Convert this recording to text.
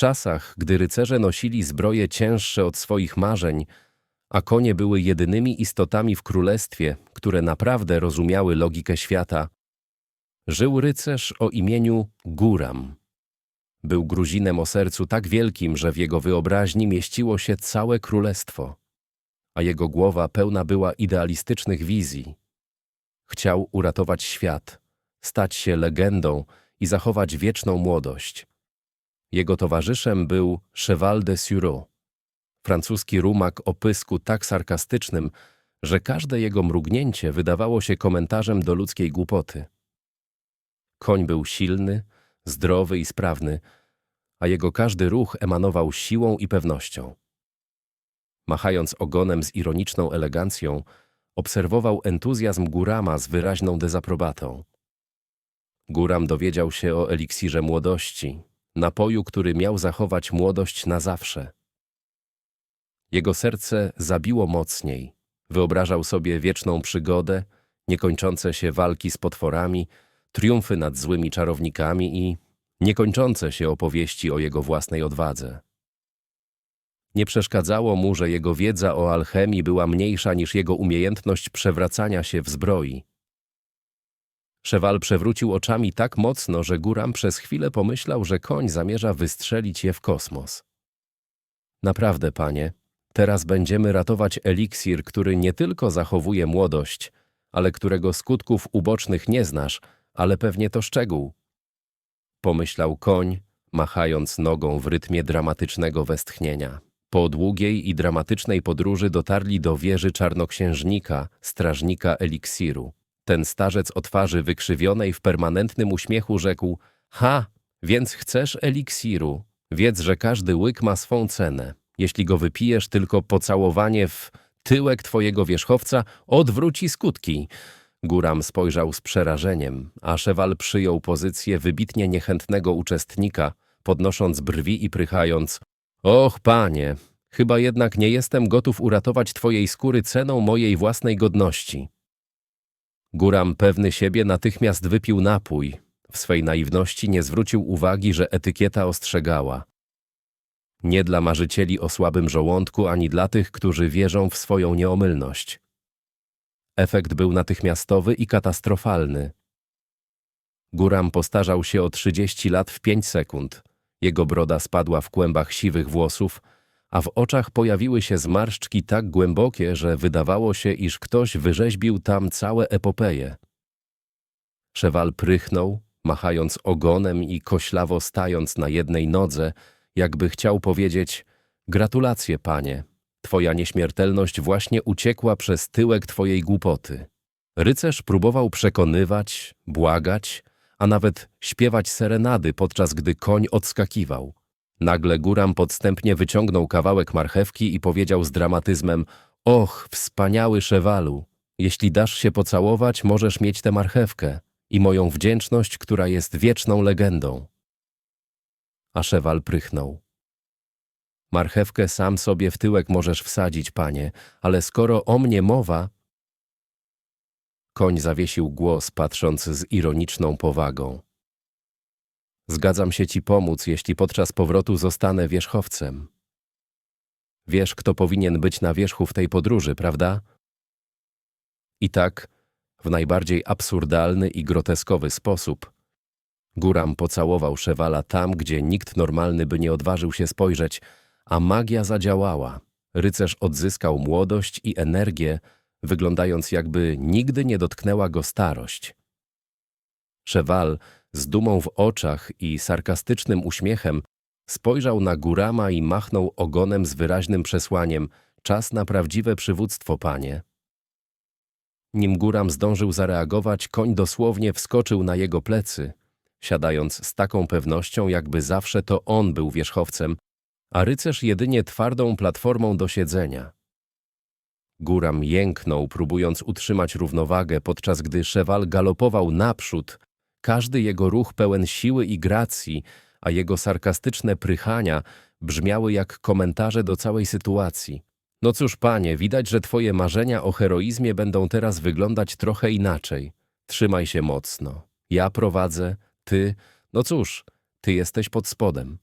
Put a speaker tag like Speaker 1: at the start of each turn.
Speaker 1: czasach, gdy rycerze nosili zbroje cięższe od swoich marzeń, a konie były jedynymi istotami w królestwie, które naprawdę rozumiały logikę świata, żył rycerz o imieniu Guram. Był Gruzinem o sercu tak wielkim, że w jego wyobraźni mieściło się całe królestwo, a jego głowa pełna była idealistycznych wizji. Chciał uratować świat, stać się legendą i zachować wieczną młodość. Jego towarzyszem był Cheval de Sureau, francuski rumak o pysku tak sarkastycznym, że każde jego mrugnięcie wydawało się komentarzem do ludzkiej głupoty. Koń był silny, zdrowy i sprawny, a jego każdy ruch emanował siłą i pewnością. Machając ogonem z ironiczną elegancją, obserwował entuzjazm Gurama z wyraźną dezaprobatą. Guram dowiedział się o eliksirze młodości, napoju, który miał zachować młodość na zawsze. Jego serce zabiło mocniej. Wyobrażał sobie wieczną przygodę, niekończące się walki z potworami, triumfy nad złymi czarownikami i niekończące się opowieści o jego własnej odwadze. Nie przeszkadzało mu, że jego wiedza o alchemii była mniejsza niż jego umiejętność przewracania się w zbroi. Szewal przewrócił oczami tak mocno, że Guram przez chwilę pomyślał, że koń zamierza wystrzelić je w kosmos. Naprawdę, panie, teraz będziemy ratować eliksir, który nie tylko zachowuje młodość, ale którego skutków ubocznych nie znasz, ale pewnie to szczegół. Pomyślał koń, machając nogą w rytmie dramatycznego westchnienia. Po długiej i dramatycznej podróży dotarli do wieży czarnoksiężnika, strażnika eliksiru. Ten starzec o twarzy wykrzywionej w permanentnym uśmiechu rzekł Ha, więc chcesz eliksiru. Wiedz, że każdy łyk ma swą cenę. Jeśli go wypijesz, tylko pocałowanie w tyłek twojego wierzchowca odwróci skutki. Guram spojrzał z przerażeniem, a Szewal przyjął pozycję wybitnie niechętnego uczestnika, podnosząc brwi i prychając Och, panie, chyba jednak nie jestem gotów uratować twojej skóry ceną mojej własnej godności. Guram pewny siebie natychmiast wypił napój. W swej naiwności nie zwrócił uwagi, że etykieta ostrzegała. Nie dla marzycieli o słabym żołądku, ani dla tych, którzy wierzą w swoją nieomylność. Efekt był natychmiastowy i katastrofalny. Guram postarzał się o 30 lat w 5 sekund. Jego broda spadła w kłębach siwych włosów, a w oczach pojawiły się zmarszczki tak głębokie, że wydawało się, iż ktoś wyrzeźbił tam całe epopeje. Szewal prychnął, machając ogonem i koślawo stając na jednej nodze, jakby chciał powiedzieć Gratulacje, panie, twoja nieśmiertelność właśnie uciekła przez tyłek twojej głupoty. Rycerz próbował przekonywać, błagać, a nawet śpiewać serenady, podczas gdy koń odskakiwał. Nagle Guram podstępnie wyciągnął kawałek marchewki i powiedział z dramatyzmem Och, wspaniały szewalu, jeśli dasz się pocałować, możesz mieć tę marchewkę i moją wdzięczność, która jest wieczną legendą. A szewal prychnął. Marchewkę sam sobie w tyłek możesz wsadzić, panie, ale skoro o mnie mowa... Koń zawiesił głos, patrząc z ironiczną powagą. Zgadzam się ci pomóc, jeśli podczas powrotu zostanę wierzchowcem. Wiesz, kto powinien być na wierzchu w tej podróży, prawda? I tak, w najbardziej absurdalny i groteskowy sposób, Guram pocałował Szewala tam, gdzie nikt normalny by nie odważył się spojrzeć, a magia zadziałała. Rycerz odzyskał młodość i energię, wyglądając jakby nigdy nie dotknęła go starość. Szewal z dumą w oczach i sarkastycznym uśmiechem spojrzał na Gurama i machnął ogonem z wyraźnym przesłaniem Czas na prawdziwe przywództwo, panie. Nim Guram zdążył zareagować, koń dosłownie wskoczył na jego plecy, siadając z taką pewnością, jakby zawsze to on był wierzchowcem, a rycerz jedynie twardą platformą do siedzenia. Guram jęknął, próbując utrzymać równowagę, podczas gdy szewal galopował naprzód, każdy jego ruch pełen siły i gracji, a jego sarkastyczne prychania brzmiały jak komentarze do całej sytuacji. No cóż, panie, widać, że twoje marzenia o heroizmie będą teraz wyglądać trochę inaczej. Trzymaj się mocno. Ja prowadzę, ty, no cóż, ty jesteś pod spodem.